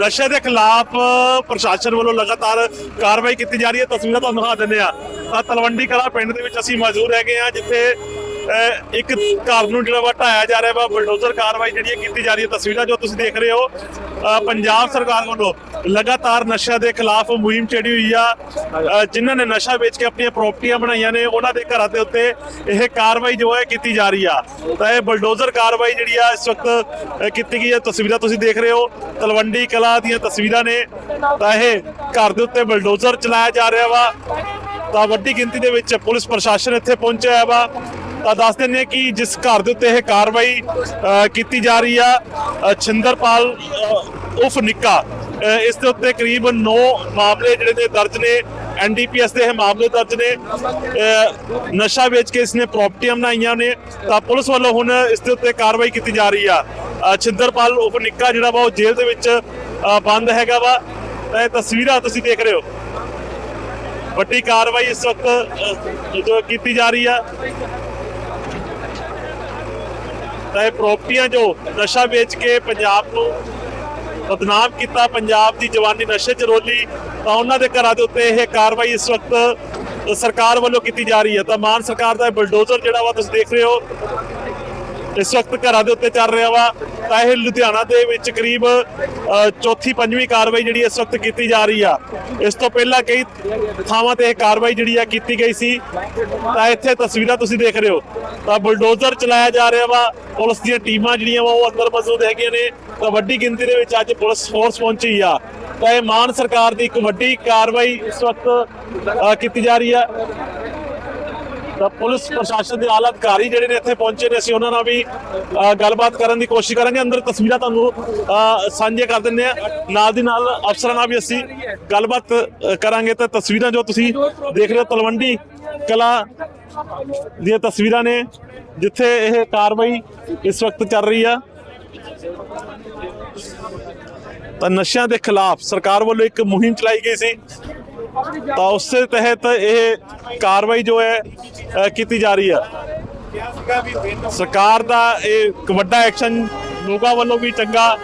ਨਸ਼ੇ ਦੇ ਖਿਲਾਫ ਪ੍ਰਸ਼ਾਸਨ ਵੱਲੋਂ ਲਗਾਤਾਰ ਕਾਰਵਾਈ ਕੀਤੀ ਜਾ ਰਹੀ ਹੈ। ਤਸਵੀਰਾਂ ਤੁਹਾਨੂੰ ਦਿਖਾ ਦਿੰਦੇ ਆ ਆਹ ਤਲਵੰਡੀ ਕਲਾ ਪਿੰਡ ਦੇ ਵਿੱਚ ਅਸੀਂ ਮੌਜੂਦ ਹੈਗੇ ਆ ਜਿੱਥੇ ਇੱਕ ਘਰ ਨੂੰ ਜਿਹੜਾ ਵਾ ਢਾਇਆ ਜਾ ਰਿਹਾ ਵਾ ਬਲਡੋਜ਼ਰ ਕਾਰਵਾਈ ਜਿਹੜੀ ਹੈ ਕੀਤੀ ਜਾ ਰਹੀ ਹੈ। ਤਸਵੀਰਾਂ ਜੋ ਤੁਸੀਂ ਦੇਖ ਰਹੇ ਹੋ ਪੰਜਾਬ ਸਰਕਾਰ ਵੱਲੋਂ ਲਗਾਤਾਰ ਨਸ਼ਾ ਦੇ ਖਿਲਾਫ ਮੁਹਿੰਮ ਛੇੜੀ ਹੋਈ ਆ। ਜਿਨ੍ਹਾਂ ਨੇ ਨਸ਼ਾ ਵੇਚ ਕੇ ਆਪਣੀਆਂ ਪ੍ਰਾਪਰਟੀਆਂ ਬਣਾਈਆਂ ਨੇ, ਉਹਨਾਂ ਦੇ ਘਰਾਂ ਦੇ ਉੱਤੇ ਇਹ ਕਾਰਵਾਈ ਜੋ ਹੈ ਕੀਤੀ ਜਾ ਰਹੀ ਆ। ਤਾਂ ਇਹ ਬਲਡੋਜ਼ਰ ਕਾਰਵਾਈ ਜਿਹੜੀ ਆ, ਇਸ ਵਕਤ ਕੀਤੀ ਗਈ ਹੈ। ਤਸਵੀਰਾਂ ਤੁਸੀਂ ਦੇਖ ਰਹੇ ਹੋ, ਤਲਵੰਡੀ ਕਲਾ ਦੀਆਂ ਤਸਵੀਰਾਂ ਨੇ। ਤਾਂ ਇਹ ਘਰ ਦੇ ਉੱਤੇ ਬਲਡੋਜ਼ਰ ਚਲਾਇਆ ਜਾ ਰਿਹਾ ਵਾ। ਤਾਂ ਵੱਡੀ ਗਿਣਤੀ ਦੇ ਵਿੱਚ ਪੁਲਿਸ ਪ੍ਰਸ਼ਾਸਨ ਇੱਥੇ ਪਹੁੰਚਿਆ ਵਾ। ਤਾਂ ਦੱਸ ਦਿੰਦੇ ਹਾਂ ਕਿ ਜਿਸ ਘਰ ਦੇ ਉੱਤੇ ਇਹ ਕਾਰਵਾਈ ਕੀਤੀ ਜਾ ਰਹੀ ਆ ਛਿੰਦਰਪਾਲ ਉਫ ਨਿੱਕਾ ਇਸ ਦੇ ਉੱਤੇ ਕਰੀਬ 9 ਮਾਮਲੇ ਜਿਹੜੇ ਨੇ ਦਰਜ ਨੇ ਐਨਡੀਪੀਐਸ ਦੇ ਇਹ ਮਾਮਲੇ ਦਰਜ ਨੇ ਨਸ਼ਾ ਵੇਚ ਕੇ ਇਸਨੇ ਪ੍ਰਾਪਰਟੀਆਂ ਬਣਾਈਆਂ ਨੇ, ਤਾਂ ਪੁਲਿਸ ਵੱਲੋਂ ਹੁਣ ਇਸ ਦੇ ਉੱਤੇ ਕਾਰਵਾਈ ਕੀਤੀ ਜਾ ਰਹੀ ਆ। ਛਿੰਦਰਪਾਲ ਉਫ ਨਿੱਕਾ ਜਿਹੜਾ ਵਾ ਉਹ ਜੇਲ੍ਹ ਦੇ ਵਿੱਚ ਬੰਦ ਹੈਗਾ ਵਾ, ਤਾਂ ਇਹ ਤਸਵੀਰਾਂ ਤੁਸੀਂ ਦੇਖ ਰਹੇ ਹੋ। ਵੱਡੀ ਕਾਰਵਾਈ ਇਸ ਵਕਤ ਜੋ ਕੀਤੀ ਜਾ ਰਹੀ ਆ। ਤਾਂ ਇਹ ਪ੍ਰਾਪਰਟੀਆਂ ਜੋ ਨਸ਼ਾ ਵੇਚ ਕੇ ਪੰਜਾਬ ਨੂੰ ਬਦਨਾਮ ਕੀਤਾ, ਪੰਜਾਬ ਦੀ ਜਵਾਨੀ ਨਸ਼ੇ 'ਚ ਰੋਲੀ, ਤਾਂ ਉਹਨਾਂ ਦੇ ਘਰਾਂ ਦੇ ਉੱਤੇ ਇਹ ਕਾਰਵਾਈ ਇਸ ਵਕਤ ਸਰਕਾਰ ਵੱਲੋਂ ਕੀਤੀ ਜਾ ਰਹੀ ਹੈ। ਤਾਂ ਮਾਨ ਸਰਕਾਰ ਦਾ ਇਹ ਬਲਡੋਜ਼ਰ ਜਿਹੜਾ ਵਾ ਤੁਸੀਂ ਦੇਖ ਰਹੇ ਹੋ ਇਸ ਵਕਤ ਘਰਾਂ ਦੇ ਉੱਤੇ ਚੱਲ ਰਿਹਾ ਵਾ। ਤਾਂ ਇਹ ਲੁਧਿਆਣਾ ਦੇ ਵਿੱਚ ਕਰੀਬ ਚੌਥੀ, ਪੰਜਵੀਂ ਕਾਰਵਾਈ ਜਿਹੜੀ ਇਸ ਵਕਤ ਕੀਤੀ ਜਾ ਰਹੀ ਆ। ਇਸ ਤੋਂ ਪਹਿਲਾਂ ਕਈ ਥਾਵਾਂ ਤੇ ਇਹ ਕਾਰਵਾਈ ਜਿਹੜੀ ਆ ਕੀਤੀ ਗਈ ਸੀ। ਤਾਂ ਇੱਥੇ ਤਸਵੀਰਾਂ ਤੁਸੀਂ ਦੇਖ ਰਹੇ ਹੋ। ਤਾਂ ਬੁਲਡੋਜ਼ਰ ਚਲਾਇਆ ਜਾ ਰਿਹਾ ਵਾ। ਪੁਲਿਸ ਦੀਆਂ ਟੀਮਾਂ ਜਿਹੜੀਆਂ ਵਾ ਉਹ ਅੰਦਰ ਮੌਜੂਦ ਹੈਗੀਆਂ ਨੇ। ਤਾਂ ਵੱਡੀ ਗਿਣਤੀ ਦੇ ਵਿੱਚ ਅੱਜ ਪੁਲਿਸ ਫੋਰਸ ਪਹੁੰਚੀ ਆ। ਤਾਂ ਇਹ ਮਾਨ ਸਰਕਾਰ ਦੀ ਇੱਕ ਵੱਡੀ ਕਾਰਵਾਈ ਇਸ ਵਕਤ ਕੀਤੀ ਜਾ ਰਹੀ ਆ। ਪੁਲਿਸ ਪ੍ਰਸ਼ਾਸਨ ਦੇ ਆਲਾ ਅਧਿਕਾਰੀ ਜਿਹੜੇ ਨੇ ਇੱਥੇ ਪਹੁੰਚੇ ਨੇ ਅਸੀਂ ਉਹਨਾਂ ਨਾਲ ਵੀ ਗੱਲਬਾਤ ਕਰਨ ਦੀ ਕੋਸ਼ਿਸ਼ ਕਰਾਂਗੇ। ਅੰਦਰ ਤਸਵੀਰਾਂ ਤੁਹਾਨੂੰ ਅ, ਸਾਂਝੀਆਂ ਕਰ ਦਿੰਦੇ ਆ ਨਾਲ ਦੀ ਨਾਲ ਅਫਸਰਾਂ ਨਾਲ ਵੀ ਅਸੀਂ ਗੱਲਬਾਤ ਕਰਾਂਗੇ। ਤਾਂ ਤਸਵੀਰਾਂ ਜੋ ਤੁਸੀਂ ਦੇਖ ਰਹੇ ਹੋ ਤਲਵੰਡੀ ਕਲਾ ਦੀਆਂ ਤਸਵੀਰਾਂ ਨੇ ਜਿੱਥੇ ਇਹ ਕਾਰਵਾਈ ਇਸ ਵਕਤ ਚੱਲ ਰਹੀ ਆ। ਤਾਂ ਨਸ਼ਿਆਂ ਦੇ ਖਿਲਾਫ ਸਰਕਾਰ ਵੱਲੋਂ ਇੱਕ ਮੁਹਿੰਮ ਚਲਾਈ ਗਈ ਸੀ। ਤਾਂ ਉਸੇ ਤਹਿਤ ਇਹ ਕਾਰਵਾਈ ਜੋ ਹੈ ਕੀਤੀ ਜਾ ਰਹੀ ਆ। ਸਰਕਾਰ ਦਾ ਇਹ ਵੱਡਾ ਐਕਸ਼ਨ, ਲੋਕਾਂ ਵੱਲੋਂ ਵੀ ਚੰਗਾ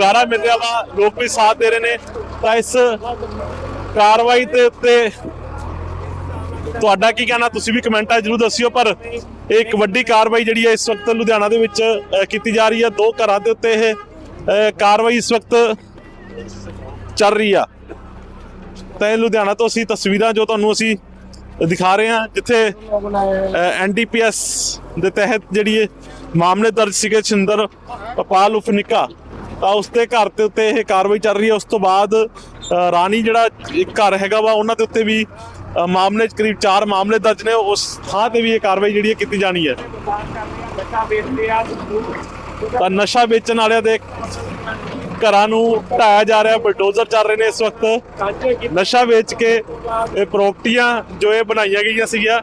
ਗਾਰਾ ਮਿਲ ਰਿਹਾ ਵਾ, ਲੋਕ ਵੀ ਸਾਥ ਦੇ ਰਹੇ ਨੇ। ਤਾਂ ਇਸ ਕਾਰਵਾਈ ਦੇ ਉੱਤੇ ਤੁਹਾਡਾ ਕੀ ਕਹਿਣਾ? ਤੁਸੀਂ ਵੀ ਕਮੈਂਟਾਂ ਜਰੂਰ ਦੱਸਿਓ, ਪਰ ਇਹ ਇੱਕ ਵੱਡੀ ਕਾਰਵਾਈ ਜਿਹੜੀ ਹੈ, ਇਸ ਵਕਤ ਲੁਧਿਆਣਾ ਦੇ ਵਿੱਚ ਕੀਤੀ ਜਾ ਰਹੀ ਹੈ। ਦੋ ਘਰਾਂ ਦੇ ਉੱਤੇ ਇਹ ਕਾਰਵਾਈ ਇਸ ਵਕਤ ਚੱਲ ਰਹੀ ਆ। ਤਾਂ ਇਹ ਲੁਧਿਆਣਾ ਤੋਂ ਅਸੀਂ ਤਸਵੀਰਾਂ ਜੋ ਤੁਹਾਨੂੰ ਅਸੀਂ ਦਿਖਾ ਰਹੇ ਹਾਂ, ਜਿੱਥੇ ਐਨਡੀਪੀਐਸ ਦੇ ਤਹਿਤ ਜਿਹੜੀ ਮਾਮਲੇ ਦਰਜ ਸੀਗੇ ਛਿੰਦਰ ਪਪਾਲ ਉਫ ਨਿੱਕਾ, ਤਾਂ ਉਸ ਦੇ ਘਰ ਦੇ ਉੱਤੇ ਇਹ ਕਾਰਵਾਈ ਚੱਲ ਰਹੀ ਹੈ। ਉਸ ਤੋਂ ਬਾਅਦ ਰਾਣੀ ਜਿਹੜਾ ਇੱਕ ਘਰ ਹੈਗਾ ਵਾ, ਉਹਨਾਂ ਦੇ ਉੱਤੇ ਵੀ ਮਾਮਲੇ 'ਚ ਕਰੀਬ 4 ਮਾਮਲੇ ਦਰਜ ਨੇ। ਉਸ ਥਾਂ ਤੇ ਵੀ ਇਹ ਕਾਰਵਾਈ ਜਿਹੜੀ ਹੈ ਕੀਤੀ ਜਾਣੀ ਹੈ। ਤਾਂ ਨਸ਼ਾ ਵੇਚਣ ਵਾਲਿਆਂ ਦੇ ਘਰਾਂ ਨੂੰ ਢਾਇਆ ਜਾ ਰਿਹਾ, ਬਲਡੋਜ਼ਰ ਚੱਲ ਰਹੇ ਨੇ ਇਸ ਵਕਤ। ਨਸ਼ਾ ਵੇਚ ਕੇ ਇਹ ਪ੍ਰਾਪਰਟੀਆਂ ਜੋ ਇਹ ਬਣਾਈਆਂ ਗਈਆਂ ਸੀਗੀਆਂ।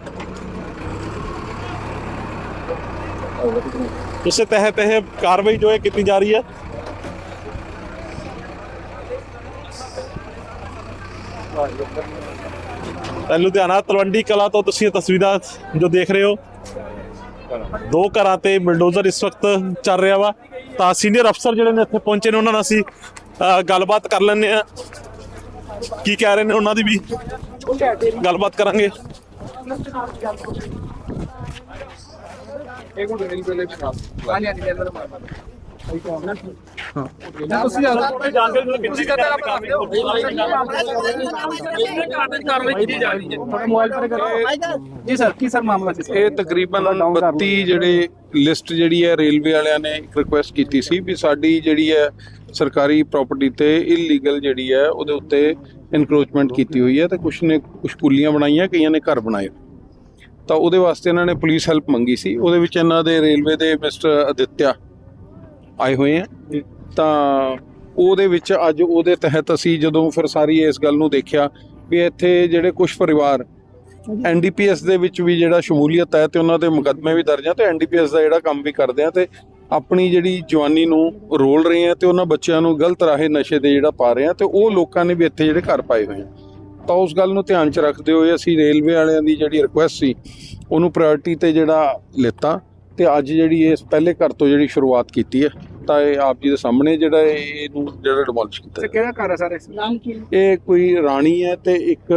ਉਸੇ ਤਹਿਤ ਇਹ ਕਾਰਵਾਈ ਜੋ ਹੈ ਕੀਤੀ ਜਾ ਰਹੀ ਹੈ। ਲੁਧਿਆਣਾ ਤਲਵੰਡੀ ਕਲਾ ਤੋਂ ਤੁਸੀਂ ਤਸਵੀਰਾਂ ਜੋ ਦੇਖ ਰਹੇ ਹੋ। ਦੋ ਘਰਾਂ ਤੇ ਬਲਡੋਜ਼ਰ ਇਸ ਵਕਤ ਚੱਲ ਰਿਹਾ ਵਾ। ਤਾਂ ਸੀਨੀਅਰ ਅਫਸਰ ਜਿਹੜੇ ਨੇ ਇੱਥੇ ਪਹੁੰਚੇ ਨੇ, ਉਹਨਾਂ ਨਾਲ ਅਸੀਂ ਗੱਲਬਾਤ ਕਰ ਲੈਂਦੇ ਆ ਕੀ ਕਹਿ ਰਹੇ ਨੇ ਉਹਨਾਂ ਦੀ ਵੀ? ਗੱਲਬਾਤ ਕਰਾਂਗੇ। ਤੁਸੀਂ ਜ਼ਿਆਦਾ ਜਾਣਕਾਰੀ ਤੁਸੀਂ ਕਦੇ ਆਪ ਕਰਦੇ ਹੋ ਕਾਰਵਾਈ ਕੀਤੀ ਜਾ ਰਹੀ ਹੈ। ਮੋਬਾਈਲ ਪਰ ਕਰੋ। ਜੀ ਸਰ ਕੀ ਸਰ ਮਾਮਲਾ ਸੀ ਇਹ ਤਕਰੀਬਨ 32 ਜਿਹੜੇ ਲਿਸਟ ਜਿਹੜੀ ਹੈ ਰੇਲਵੇ ਵਾਲਿਆਂ ਨੇ ਇੱਕ ਰਿਕੁਐਸਟ ਕੀਤੀ ਸੀ ਵੀ ਸਾਡੀ ਜਿਹੜੀ ਹੈ ਸਰਕਾਰੀ ਪ੍ਰਾਪਰਟੀ ਤੇ ਇਲੀਗਲ ਜਿਹੜੀ ਹੈ ਉਹਦੇ ਉੱਤੇ ਇਨਕਰੋਚਮੈਂਟ ਕੀਤੀ ਹੋਈ ਹੈ ਤੇ ਕੁਝ ਨੇ ਕੁਝ ਕੁੱਲੀਆਂ ਬਣਾਈਆਂ ਕਈਆਂ ਨੇ ਘਰ ਬਣਾਏ। ਤਾਂ ਉਹਦੇ ਵਾਸਤੇ ਇਹਨਾਂ ਨੇ ਪੁਲਿਸ ਹੈਲਪ ਮੰਗੀ ਸੀ। ਉਹਦੇ ਵਿੱਚ ਇਹਨਾਂ ਦੇ ਰੇਲਵੇ ਦੇ ਮਿਸਟਰ ਅਦਿੱਤਿਆ ਆਏ ਹੋਏ ਆ। ਤਾਂ ਉਹਦੇ ਵਿੱਚ ਅੱਜ ਉਹਦੇ ਤਹਿਤ ਅਸੀਂ ਜਦੋਂ ਫਿਰ ਸਾਰੀ ਇਸ ਗੱਲ ਨੂੰ ਦੇਖਿਆ ਵੀ ਇੱਥੇ ਜਿਹੜੇ ਕੁਝ ਪਰਿਵਾਰ ਐਨਡੀਪੀਐਸ ਦੇ ਵਿੱਚ ਵੀ ਜਿਹੜਾ ਸ਼ਮੂਲੀਅਤ ਹੈ ਤੇ ਉਹਨਾਂ ਦੇ ਮੁਕੱਦਮੇ ਵੀ ਦਰਜ ਆ ਤੇ ਐਨਡੀਪੀਐਸ ਦਾ ਜਿਹੜਾ ਕੰਮ ਵੀ ਕਰਦੇ ਆ ਤੇ ਆਪਣੀ ਜਿਹੜੀ ਜਵਾਨੀ ਨੂੰ ਰੋਲ ਰਹੇ ਆ ਤੇ ਉਹਨਾਂ ਬੱਚਿਆਂ ਨੂੰ ਗਲਤ ਰਾਹੇ ਨਸ਼ੇ ਦੇ ਜਿਹੜਾ ਪਾ ਰਹੇ ਆ ਤੇ ਉਹ ਲੋਕਾਂ ਨੇ ਵੀ ਇੱਥੇ ਜਿਹੜੇ ਘਰ ਪਾਏ ਹੋਏ ਆ। ਤਾਂ ਉਸ ਗੱਲ ਨੂੰ ਧਿਆਨ 'ਚ ਰੱਖਦੇ ਹੋਏ ਅਸੀਂ ਰੇਲਵੇ ਵਾਲਿਆਂ ਦੀ ਜਿਹੜੀ ਰਿਕੁਐਸਟ ਸੀ, ਉਹਨੂੰ ਪ੍ਰਾਇੋਰਟੀ ਤੇ ਜਿਹੜਾ ਲਿੱਤਾ ਤੇ ਅੱਜ ਜਿਹੜੀ ਇਸ ਪਹਿਲੇ ਘਰ ਤੋਂ ਜਿਹੜੀ ਸ਼ੁਰੂਆਤ ਕੀਤੀ ਹੈ। ਤਾਂ ਇਹ ਆਪ ਜੀ ਦੇ ਸਾਹਮਣੇ ਜਿਹੜਾ ਇਹ- ਇਹਨੂੰ ਜਿਹੜਾ ਡਿਮੋਲਿਸ਼ ਕੀਤਾ ਸਰ ਕਿਹੜਾ ਘਰ ਹੈ ਸਰ? ਇਸ ਨਾਮ ਕੀ ਇਹ ਕੋਈ ਰਾਣੀ ਹੈ ਤੇ ਇੱਕ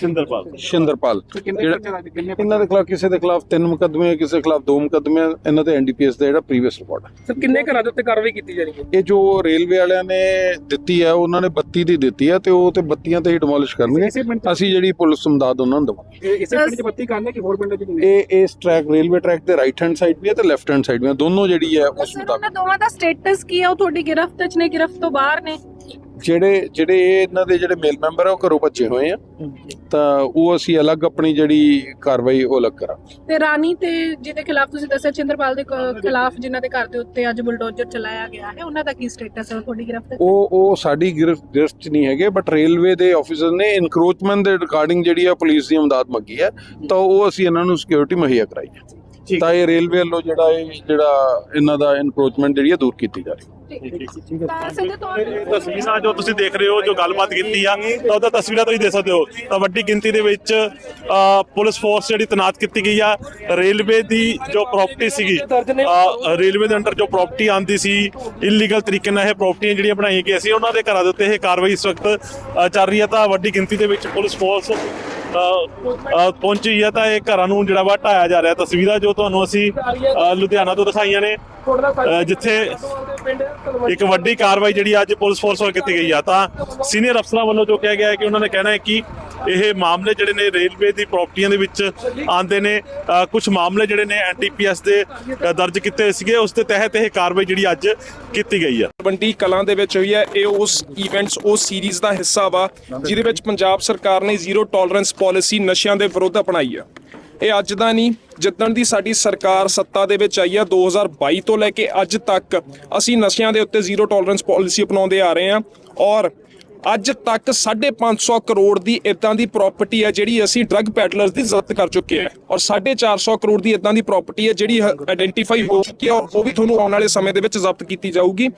ਸਿੰਦਰਪਾਲ। ਸ਼ਿੰਦਰਪਾਲ। ਜਿਹੜਾ ਦਾ ਕਿੰਨੇ ਇਹਨਾਂ ਦੇ ਖਿਲਾਫ ਕਿਸੇ ਦੇ ਖਿਲਾਫ ਤਿੰਨ ਮੁਕੱਦਮੇ ਹੈ ਕਿਸੇ ਦੇ ਖਿਲਾਫ ਦੋ ਮੁਕੱਦਮੇ ਇਹਨਾਂ ਦੇ ਐਨਡੀਪੀਐਸ ਦਾ ਜਿਹੜਾ ਪ੍ਰੀਵੀਅਸ ਰਿਪੋਰਟ ਹੈ। ਸਰ ਕਿੰਨੇ ਘਰਾਂ ਦੇ ਉੱਤੇ ਕਾਰਵਾਈ ਕੀਤੀ ਜਾ ਰਹੀ ਹੈ? ਇਹ ਜੋ ਰੇਲਵੇ ਵਾਲਿਆਂ ਨੇ ਦਿੱਤੀ ਹੈ ਉਹਨਾਂ ਨੇ 32 ਦੀ ਦਿੱਤੀ ਹੈ ਤੇ ਉਹ ਤੇ 32 ਤੇ ਹੀ ਡਿਮੋਲਿਸ਼ ਕਰਨਗੇ। ਇਸੇ ਪਿੰਡ 'ਚ- ਅਸੀਂ ਜਿਹੜੀ ਪੁਲਿਸ ਮਦਦ ਉਹਨਾਂ ਨੂੰ ਦੇਵਾਂਗੇ। ਇਹ ਇਸੇ ਪਿੰਡ 'ਚ ਬੱਤੀ ਕਰਨੇ ਕਿ ਹੋਰ ਪਿੰਡਾਂ 'ਚ ਵੀ ਨੇ ਇਹ ਇਸ ਟਰੈਕ ਰੇਲਵੇ ਟਰੈਕ ਦੇ ਰਾਈਟ ਹੈਂਡ ਸਾਈਡ ਵੀ ਹੈ ਤੇ ਲੈਫਟ ਹੈਂਡ ਸਾਈਡ ਵੀ ਹੈ। ਦੋਨੋਂ ਜਿਹੜੀ ਹੈ ਉਸ ਸਰ ਮੁਤਾਬਕ। ਉਹਨਾਂ ਦੋਵਾਂ ਦਾ ਸਟੇਟਸ ਕੀ ਹੈ? ਉਹ ਤੁਹਾਡੀ ਗਿਰਫਤ 'ਚ ਨੇ ਗਿਰਫਤ ਤੋਂ ਬਾਹਰ ਨੇ। ਜਿਹੜੇ ਜਿਹੜੇ ਇਹ ਇਹਨਾਂ ਦੇ ਜਿਹੜੇ ਮੇਲ ਮੈਂਬਰ ਆ ਉਹ ਘਰੋਂ ਭੱਜੇ ਹੋਏ ਆ। ਤਾਂ ਉਹ ਅਸੀਂ ਅਲੱਗ ਆਪਣੀ ਜਿਹੜੀ ਕਾਰਵਾਈ ਉਹ ਅਲੱਗ ਕਰਾਂਗੇ। ਤੇ ਰਾਣੀ ਤੇ ਜਿਹਦੇ ਖਿਲਾਫ ਤੁਸੀਂ ਦੱਸਿਆ ਚਿੰਦਰਪਾਲ ਦੇ ਖਿਲਾਫ ਜਿਨ੍ਹਾਂ ਦੇ ਘਰ ਦੇ ਉੱਤੇ ਅੱਜ ਬੁਲਡੋਜ਼ਰ ਚਲਾਇਆ ਗਿਆ ਹੈ ਉਹਨਾਂ ਦਾ ਕੀ ਸਟੇਟਸ ਹੈ ਤੁਹਾਡੀ ਗਿਰਫਤ? ਉਹ ਉਹ ਸਾਡੀ ਗਿਰਫ ਗਿਰਫਤ ਨਹੀਂ ਹੈਗੇ ਬਟ ਰੇਲਵੇ ਦੇ ਆਫੀਸਰ ਨੇ ਇਨਕਰੋਚਮੈਂਟ ਦੇ ਰਿਗਾਰਡਿੰਗ ਜਿਹੜੀ ਆ ਪੁਲਿਸ ਦੀ ਮਦਦ ਮੰਗੀ ਹੈ ਤਾਂ ਉਹ ਅਸੀਂ ਇਹਨਾਂ ਨੂੰ ਸਿਕਿਉਰਿਟੀ ਮੁਹੱਈਆ ਕਰਾਈ ਹੈ। ਤਾਂ ਇਹ ਰੇਲਵੇ ਵੱਲੋਂ ਜਿਹੜਾ ਇਹ ਜਿਹੜਾ ਇਹਨਾਂ ਦਾ ਇਨਕਰੋਚਮੈਂਟ ਜਿਹੜੀ ਹੈ ਦੂਰ ਕੀਤੀ ਜਾ ਰਹੀ ਹੈ। ਤਾਂ ਸਿੱਧੇ ਤੌਰ ਤੇ ਤਸਵੀਰਾਂ ਜੋ ਤੁਸੀਂ ਦੇਖ ਰਹੇ ਹੋ ਜੋ ਗੱਲਬਾਤ ਕੀਤੀ ਆ ਤਾਂ ਉਹਦਾ ਤਸਵੀਰਾਂ ਤੁਸੀਂ ਦੇਖ ਸਕਦੇ ਹੋ। ਤਾਂ ਵੱਡੀ ਗਿਣਤੀ ਦੇ ਵਿੱਚ ਅ, ਪੁਲਿਸ ਫੋਰਸ ਜਿਹੜੀ ਤੈਨਾਤ ਕੀਤੀ ਗਈ ਆ ਰੇਲਵੇ ਦੀ ਜੋ ਪ੍ਰਾਪਰਟੀ ਸੀਗੀ ਅ, ਰੇਲਵੇ ਦੇ ਅੰਡਰ ਜੋ ਪ੍ਰਾਪਰਟੀ ਆਂਦੀ ਸੀ ਇਲੀਗਲ ਤਰੀਕੇ ਨਾਲ ਇਹ ਪ੍ਰਾਪਰਟੀਆਂ ਜਿਹੜੀਆਂ ਬਣਾਈਆਂ ਗਈਆਂ ਸੀ ਉਹਨਾਂ ਦੇ ਘਰਾਂ ਦੇ ਉੱਤੇ ਇਹ ਕਾਰਵਾਈ ਇਸ ਵਕਤ ਅ, ਚੱਲ ਰਹੀ ਹੈ ਤਾਂ ਵੱਡੀ ਗਿਣਤੀ ਦੇ ਵਿੱਚ ਪੁਲਿਸ ਫੋਰਸ ਪਹੁੰਚੀ ਹੈ ਤਾਂ ਇਹ ਘਰਾਂ ਨੂੰ ਜਿਹੜਾ ਵਾ ਢਾਇਆ ਜਾ ਰਿਹਾ ਤਸਵੀਰਾਂ ਜੋ ਤੁਹਾਨੂੰ ਅਸੀਂ ਅ, ਲੁਧਿਆਣਾ ਤੋਂ ਦਿਖਾਈਆਂ ਨੇ। ਅ, ਜਿੱਥੇ ਇੱਕ ਵੱਡੀ ਕਾਰਵਾਈ ਜਿਹੜੀ ਅੱਜ ਪੁਲਿਸ ਫੋਰਸ ਵੱਲੋਂ ਕੀਤੀ ਗਈ ਆ। ਤਾਂ ਸੀਨੀਅਰ ਅਫਸਰਾਂ ਵੱਲੋਂ ਜੋ ਕਿਹਾ ਗਿਆ ਹੈ ਕਿ ਉਹਨਾਂ ਨੇ ਕਹਿਣਾ ਹੈ ਕਿ ਇਹ ਮਾਮਲੇ ਜਿਹੜੇ ਨੇ ਰੇਲਵੇ ਦੀ ਪ੍ਰਾਪਰਟੀਆਂ ਦੇ ਵਿੱਚ ਆਉਂਦੇ ਨੇ। ਕੁਝ ਮਾਮਲੇ ਜਿਹੜੇ ਨੇ ਐਨਟੀਪੀਐਸ ਦੇ ਦਰਜ ਕੀਤੇ ਸੀਗੇ। ਉਸ ਦੇ ਤਹਿਤ ਇਹ ਕਾਰਵਾਈ ਜਿਹੜੀ ਅੱਜ ਕੀਤੀ ਗਈ ਆ। ਬੰਟੀ ਕਲਾਂ ਦੇ ਵਿੱਚ ਹੋਈ ਹੈ। ਇਹ ਉਸ ਇਵੈਂਟਸ ਉਸ ਸੀਰੀਜ਼ ਦਾ ਹਿੱਸਾ ਵਾ, ਜਿਹਦੇ ਵਿੱਚ ਪੰਜਾਬ ਸਰਕਾਰ ਨੇ ਜ਼ੀਰੋ ਟੋਲਰੈਂਸ ਪਾਲਿਸੀ ਨਸ਼ਿਆਂ ਦੇ ਵਿਰੁੱਧ ਅਪਣਾਈ ਆ। ਇਹ ਅੱਜ ਦਾ ਨਹੀਂ, ਜਿੱਦਣ ਦੀ ਸਾਡੀ ਸਰਕਾਰ ਸੱਤਾ ਦੇ ਵਿੱਚ ਆਈ ਆ 2022 ਤੋਂ ਲੈ ਕੇ ਅੱਜ ਤੱਕ ਅਸੀਂ ਨਸ਼ਿਆਂ ਦੇ ਉੱਤੇ ਜ਼ੀਰੋ ਟੋਲਰੈਂਸ ਪਾਲਿਸੀ ਅਪਣਾਉਂਦੇ ਆ ਰਹੇ ਹਾਂ। ਔਰ ਅੱਜ ਤੱਕ 550 ਕਰੋੜ ਦੀ ਇਦਾਂ ਦੀ ਪ੍ਰਾਪਰਟੀ ਹੈ ਜਿਹੜੀ ਅਸੀਂ ਡਰੱਗ ਪੈਡਲਰਸ ਦੀ ਜ਼ਬਤ ਕਰ ਚੁੱਕੇ ਹਾਂ। ਔਰ 450 ਕਰੋੜ ਦੀ ਇਦਾਂ ਦੀ ਪ੍ਰਾਪਰਟੀ ਹੈ ਜਿਹੜੀ ਆਇਡੈਂਟੀਫਾਈ ਹੋ ਚੁੱਕੀ ਹੈ ਔਰ ਉਹ ਵੀ ਤੁਹਾਨੂੰ ਆਉਣ ਵਾਲੇ ਸਮੇਂ ਦੇ ਵਿੱਚ ਜ਼ਬਤ ਕੀਤੀ ਜਾਊਗੀ।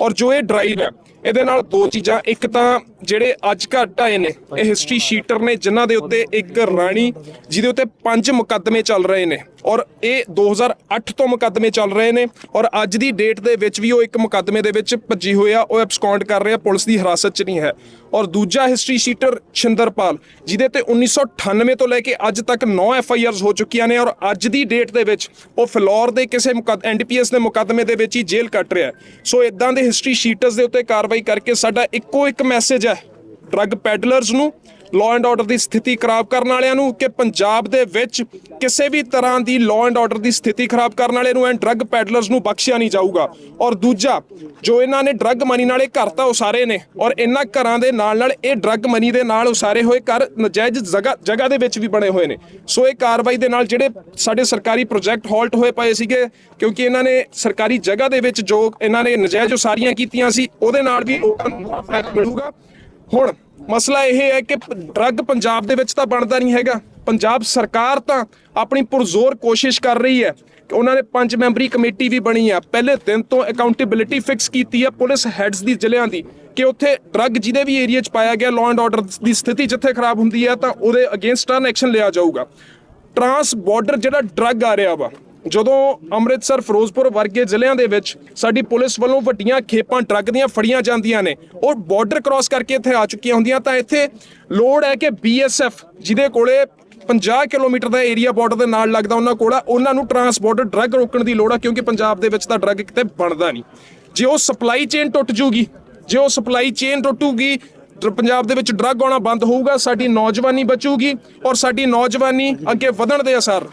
ਔਰ ਜੋ ਇਹ ਡਰਾਈਵ ਹੈ, ਇਹਦੇ ਨਾਲ ਦੋ ਚੀਜ਼ਾਂ, ਇੱਕ ਤਾਂ ਜਿਹੜੇ ਅੱਜ ਘੱਟ ਆਏ ਨੇ, ਇਹ ਹਿਸਟਰੀ ਸ਼ੀਟਰ ਨੇ, ਜਿਨ੍ਹਾਂ ਦੇ ਉੱਤੇ ਇੱਕ ਰਾਣੀ, ਜਿਹਦੇ ਉੱਤੇ ਪੰਜ ਮੁਕੱਦਮੇ ਚੱਲ ਰਹੇ ਨੇ। ਔਰ ਇਹ 2008 ਤੋਂ ਮੁਕੱਦਮੇ ਚੱਲ ਰਹੇ ਨੇ ਔਰ ਅੱਜ ਦੀ ਡੇਟ ਦੇ ਵਿੱਚ ਵੀ ਉਹ ਇੱਕ ਮੁਕੱਦਮੇ ਦੇ ਵਿੱਚ ਭੱਜੀ ਹੋਇਆ ਉਹ ਐਬਸਕੌਂਡ ਕਰ ਰਿਹਾ ਪੁਲਿਸ ਦੀ ਹਿਰਾਸਤ 'ਚ ਨਹੀਂ ਹੈ। ਔਰ ਦੂਜਾ ਹਿਸਟਰੀ ਸ਼ੀਟਰ ਛਿੰਦਰਪਾਲ, ਜਿਹਦੇ ਤੇ 1998 ਤੋਂ ਲੈ ਕੇ ਅੱਜ ਤੱਕ 9 ਐਫ ਆਈ ਆਰਸ ਹੋ ਚੁੱਕੀਆਂ ਨੇ ਔਰ ਅੱਜ ਦੀ ਡੇਟ ਦੇ ਵਿੱਚ ਉਹ ਫਲੋਰ ਦੇ ਕਿਸੇ ਐਨਡੀਪੀਐਸ ਦੇ ਮੁਕੱਦਮੇ ਦੇ ਵਿੱਚ ਹੀ ਜੇਲ੍ਹ ਕੱਟ ਰਿਹਾ ਸੋ ਇਦਾਂ ਦੇ ਹਿਸਟਰੀ ਸ਼ੀਟਰਸ ਦੇ ਉੱਤੇ ਕਾਰਵਾਈ ਕਰਕੇ ਸਾਡਾ ਇੱਕੋ ਇੱਕ ਮੈਸੇਜ ਹੈ ਡਰੱਗ ਪੈਡਲਰਸ ਨੂੰ ਲਾਅ ਐਂਡ ਆਰਡਰ ਦੀ ਸਥਿਤੀ ਖਰਾਬ ਕਰਨ ਵਾਲਿਆਂ ਨੂੰ ਕਿ ਪੰਜਾਬ ਦੇ ਵਿੱਚ ਕਿਸੇ ਵੀ ਤਰ੍ਹਾਂ ਦੀ ਲਾਅ ਐਂਡ ਆਰਡਰ ਦੀ ਸਥਿਤੀ ਖਰਾਬ ਕਰਨ ਵਾਲੇ ਨੂੰ ਐਂਡ ਡਰੱਗ ਪੈਡਲਰਸ ਨੂੰ ਬਖਸ਼ਿਆ ਨਹੀਂ ਜਾਊਗਾ। ਔਰ ਦੂਜਾ, ਜੋ ਇਹਨਾਂ ਨੇ ਡਰੱਗ ਮਨੀ ਨਾਲੇ ਘਰ ਤਾਂ ਉਸਾਰੇ ਨੇ, ਔਰ ਇਹਨਾਂ ਘਰਾਂ ਦੇ ਨਾਲ ਨਾਲ ਇਹ ਡਰੱਗ ਮਨੀ ਦੇ ਨਾਲ ਉਸਾਰੇ ਹੋਏ ਘਰ ਨਜਾਇਜ਼ ਜਗ੍ਹਾ ਜਗ੍ਹਾ ਦੇ ਵਿੱਚ ਵੀ ਬਣੇ ਹੋਏ ਨੇ। ਸੋ ਇਹ ਕਾਰਵਾਈ ਦੇ ਨਾਲ ਜਿਹੜੇ ਸਾਡੇ ਸਰਕਾਰੀ ਪ੍ਰੋਜੈਕਟ ਹਾਲਟ ਹੋਏ ਪਏ ਸੀਗੇ, ਕਿਉਂਕਿ ਇਹਨਾਂ ਨੇ ਸਰਕਾਰੀ ਜਗ੍ਹਾ ਦੇ ਵਿੱਚ ਜੋ ਇਹਨਾਂ ਨੇ ਨਜਾਇਜ਼ ਉਸਾਰੀਆਂ ਕੀਤੀਆਂ ਸੀ, ਉਹਦੇ ਨਾਲ ਵੀ ਲੋਕਾਂ ਨੂੰ ਫਾਇਦਾ ਮਿਲੂਗਾ। ਹੁਣ ਮਸਲਾ ਇਹ ਹੈ ਕਿ ਡਰੱਗ ਪੰਜਾਬ ਦੇ ਵਿੱਚ ਤਾਂ ਬਣਦਾ ਨਹੀਂ ਹੈਗਾ। ਪੰਜਾਬ ਸਰਕਾਰ ਤਾਂ ਆਪਣੀ ਪੁਰਜ਼ੋਰ ਕੋਸ਼ਿਸ਼ ਕਰ ਰਹੀ ਹੈ ਕਿ ਉਹਨਾਂ ਨੇ ਪੰਜ ਮੈਂਬਰੀ ਕਮੇਟੀ ਵੀ ਬਣੀ ਆ। ਪਹਿਲੇ ਦਿਨ ਤੋਂ ਅਕਾਊਂਟੇਬਿਲਿਟੀ ਫਿਕਸ ਕੀਤੀ ਹੈ ਪੁਲਿਸ ਹੈਡਸ ਦੀ, ਜ਼ਿਲ੍ਹਿਆਂ ਦੀ ਕਿ ਉੱਥੇ ਡਰੱਗ ਜਿਹਦੇ ਵੀ ਏਰੀਆ 'ਚ ਪਾਇਆ ਗਿਆ ਲਾਅ ਐਂਡ ਆਰਡਰ ਦੀ ਸਥਿਤੀ ਜਿੱਥੇ ਖਰਾਬ ਹੁੰਦੀ ਹੈ ਤਾਂ ਉਹਦੇ ਅਗੇਂਸਟ ਟਰਨ ਐਕਸ਼ਨ ਲਿਆ ਜਾਊਗਾ। ਟਰਾਂਸ ਬਾਰਡਰ ਜਿਹੜਾ ਡਰੱਗ ਆ ਰਿਹਾ ਵਾ ਜਦੋਂ ਅੰਮ੍ਰਿਤਸਰ, ਫਿਰੋਜ਼ਪੁਰ ਵਰਗੇ ਜ਼ਿਲ੍ਹਿਆਂ ਦੇ ਵਿੱਚ ਸਾਡੀ ਪੁਲਿਸ ਵੱਲੋਂ ਵੱਡੀਆਂ ਖੇਪਾਂ ਡਰੱਗ ਦੀਆਂ ਫੜੀਆਂ ਜਾਂਦੀਆਂ ਨੇ ਉਹ ਬਾਰਡਰ ਕ੍ਰਾਸ ਕਰਕੇ ਇੱਥੇ ਆ ਚੁੱਕੀਆਂ ਹੁੰਦੀਆਂ, ਤਾਂ ਇੱਥੇ ਲੋੜ ਹੈ ਕਿ ਬੀਐਸਐਫ ਜਿਹਦੇ ਕੋਲੇ 50 ਕਿਲੋਮੀਟਰ ਦਾ ਏਰੀਆ ਬਾਰਡਰ ਦੇ ਨਾਲ ਲੱਗਦਾ ਉਹਨਾਂ ਕੋਲ ਆ, ਉਹਨਾਂ ਨੂੰ ਟਰਾਂਸਪੋਰਟ ਡਰੱਗ ਰੋਕਣ ਦੀ ਲੋੜ ਆ, ਕਿਉਂਕਿ ਪੰਜਾਬ ਦੇ ਵਿੱਚ ਤਾਂ ਡਰੱਗ ਕਿਤੇ ਬਣਦਾ ਨਹੀਂ। ਜੇ ਉਹ ਸਪਲਾਈ ਚੇਨ ਟੁੱਟ ਜੂਗੀ, ਜੇ ਉਹ ਸਪਲਾਈ ਚੇਨ ਟੁੱਟੂਗੀ ਪੰਜਾਬ ਦੇ ਵਿੱਚ ਡਰੱਗ ਆਉਣਾ ਬੰਦ ਹੋਊਗਾ, ਸਾਡੀ ਨੌਜਵਾਨੀ ਬਚੂਗੀ ਔਰ ਸਾਡੀ ਨੌਜਵਾਨੀ ਅੱਗੇ ਵਧਣ ਦੇ ਅਸਰ